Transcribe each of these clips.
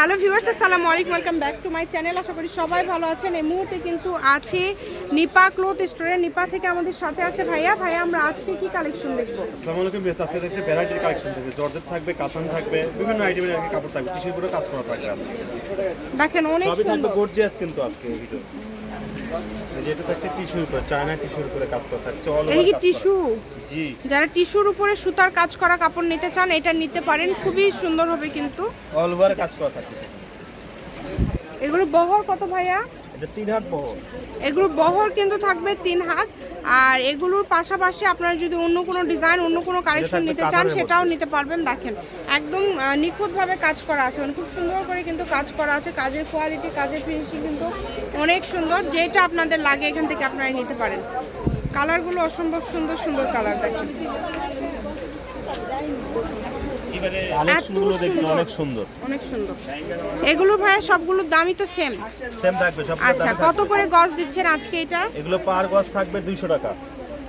Hello viewers আসসালামু আলাইকুম welcome back to my channel. আশা করি সবাই ভালো আছেন। এই মুহূর্তে কিন্তু আছে নিপা ক্লোথ স্টোরে। নিপা থেকে আমাদের সাথে আছে ভাইয়া। ভাইয়া আমরা আজকে কি কালেকশন দেখব? আসসালামু আলাইকুম বেস্ট আজকে দেখছি ভ্যারাইটির কালেকশন থাকবে। জর্জেট থাকবে কাতান থাকবে বিভিন্ন আইটেমের আর কি কাপড় থাকবে। টিস্যুর পুরো কাজ করা থাকবে দেখেন অনেক সুন্দর। গর্জিয়াস কিন্তু আজকে ভিডিও যেটা থাকছে টিস্যুর উপরে চায়না টিস্যুর উপরে কাজ করা থাকছে অল এটা কি টিস্যু জি। যারা টিস্যুর উপরে সুতার কাজ করা কাপড় নিতে চান এটা নিতে পারেন খুবই সুন্দর হবে কিন্তু। অল ওভার কাজ করা থাকছে। এগুলো বহর কত ভাইয়া? এগুলো বহর কিন্তু থাকবে তিন হাত আর এগুলোর পাশাপাশি আপনারা যদি অন্য কোনো ডিজাইন অন্য কোনো কালেকশন নিতে চান সেটাও নিতে পারবেন। দেখেন একদম নিখুঁতভাবে কাজ করা আছে। মানে খুব সুন্দর করে কিন্তু কাজ করা আছে। কাজের কোয়ালিটি কাজের ফিনিশিং কিন্তু অনেক সুন্দর। যেটা আপনাদের লাগে এখান থেকে আপনারা নিতে পারেন। কালারগুলো অসম্ভব সুন্দর সুন্দর কালার দেখেন। অনেক সুন্দর অনেক সুন্দর। এগুলো সবগুলোর দামই তো সেম সেম থাকবে সব আচ্ছা কত করে গজ দিচ্ছেন আজকে এটা? এগুলো পার গজ থাকবে 200 টাকা।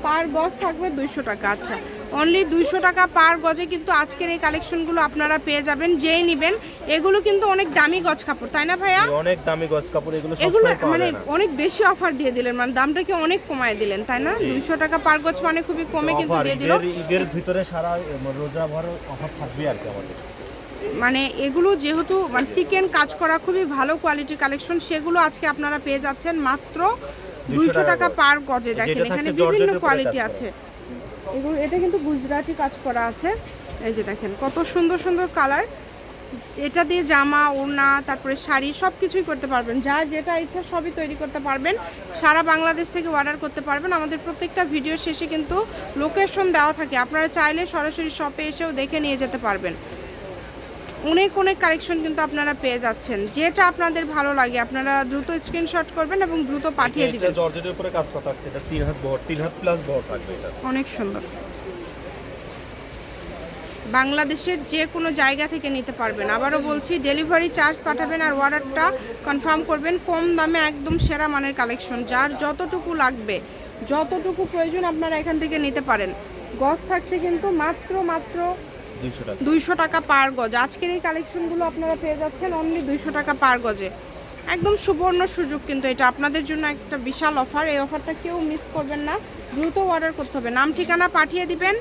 পার গজ থাকবে দুইশো টাকা আচ্ছা। অনলি দুইশো টাকা পার গজে কিন্তু আজকের এই কালেকশনগুলো আপনারা পেয়ে যাবেন যেই নেবেন। এগুলো কিন্তু অনেক দামি গজ কাপড় তাই না ভাইয়া? অনেক দামি গজ কাপড় এগুলো এগুলো মানে অনেক বেশি অফার দিয়ে দিলেন মানে দামটা কি অনেক কমায় দিলেন তাই না? দুইশো টাকা পার গজ মানে খুবই কমে কিন্তু দিয়ে দিল। ঈদের ভিতরে সারা রোজা ভর অফার থাকবে আর কি আমাদের। মানে এগুলো যেহেতু মানে চিকেন কাজ করা খুবই ভালো কোয়ালিটির কালেকশন সেগুলো আজকে আপনারা পেয়ে যাচ্ছেন মাত্র দুইশো টাকা পার গজে। দেখেন এখানে বিভিন্ন কোয়ালিটি আছে। এগুলো, এটা কিন্তু গুজরাটি কাজ করা আছে। এই যে দেখেন, কত সুন্দর সুন্দর কালার। এটা দিয়ে জামা, ওড়না, তারপরে শাড়ি সব কিছুই করতে পারবেন। যার যেটা ইচ্ছা সবই তৈরি করতে পারবেন। সারা বাংলাদেশ থেকে অর্ডার করতে পারবেন। আমাদের প্রত্যেকটা ভিডিও শেষে কিন্তু লোকেশন দেওয়া থাকে। আপনারা চাইলে সরাসরি শপে এসেও দেখে নিয়ে যেতে পারবেন। অনেক অনেক কালেকশন কিন্তু আপনারা পেয়ে যাচ্ছেন। যেটা আপনাদের ভালো লাগে আপনারা দ্রুত স্ক্রিনশট করবেন এবং দ্রুত পাঠিয়ে দিবেন। জর্জেটের উপরে কাজ করা থাকছে এটা তিন হাত বহর তিন হাত প্লাস বহর থাকবে এটা। অনেক সুন্দর। বাংলাদেশের যে কোনো জায়গা থেকে নিতে পারবেন। আবারও বলছি ডেলিভারি চার্জ পাঠাবেন আর অর্ডারটা কনফার্ম করবেন। কম দামে একদম সেরা মানের কালেকশন যার যতটুকু লাগবে যতটুকু প্রয়োজন আপনারা এখান থেকে নিতে পারেন। গজ থাকছে কিন্তু মাত্র মাত্র দুইশো টাকা। পার গজ। আজকের এই কালেকশনগুলো আপনারা পেয়ে যাচ্ছেন অনলি দুইশো টাকা পার গজে। একদম সুবর্ণ সুযোগ কিন্তু এটা। আপনাদের জন্য একটা বিশাল অফার এই অফারটা কেউ মিস করবেন না। দ্রুত অর্ডার করতে হবে। নাম, ঠিকানা পাঠিয়ে দিবেন।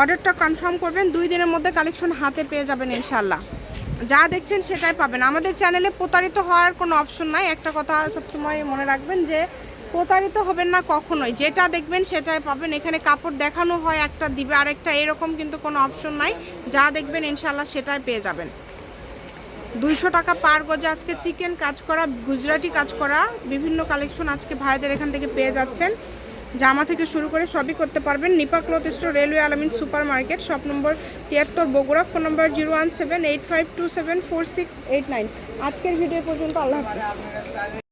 অর্ডারটা কনফার্ম করবেন। দুই দিনের মধ্যে কালেকশন হাতে পেয়ে যাবেন ইনশাল্লাহ যা দেখছেন সেটাই পাবেন। আমাদের চ্যানেলে প্রতারিত হওয়ার কোনো অপশন নাই। একটা কথা সবসময় মনে রাখবেন যে প্রতারিত হবেন না কখনোই। যেটা দেখবেন সেটাই পাবেন। এখানে কাপড় দেখানো হয়, একটা দিবে, আরেকটা এরকম কিন্তু কোনো অপশন নাই। যা দেখবেন ইনশাল্লাহ সেটাই পেয়ে যাবেন। দুইশো টাকা পার গজে আজকে চিকেন কাজ করা, গুজরাটি কাজ করা, বিভিন্ন কালেকশন আজকে ভাইদের এখান থেকে পেয়ে যাচ্ছেন। জামা থেকে শুরু করে সবই করতে পারবেন। Nipa cloth store, railway Alamin super market shop number তিয়াত্তর, Bogura, phone number zero one seven eight five two seven four six eight nine. আজকের ভিডিও পর্যন্ত আল্লাহ হাফিজ।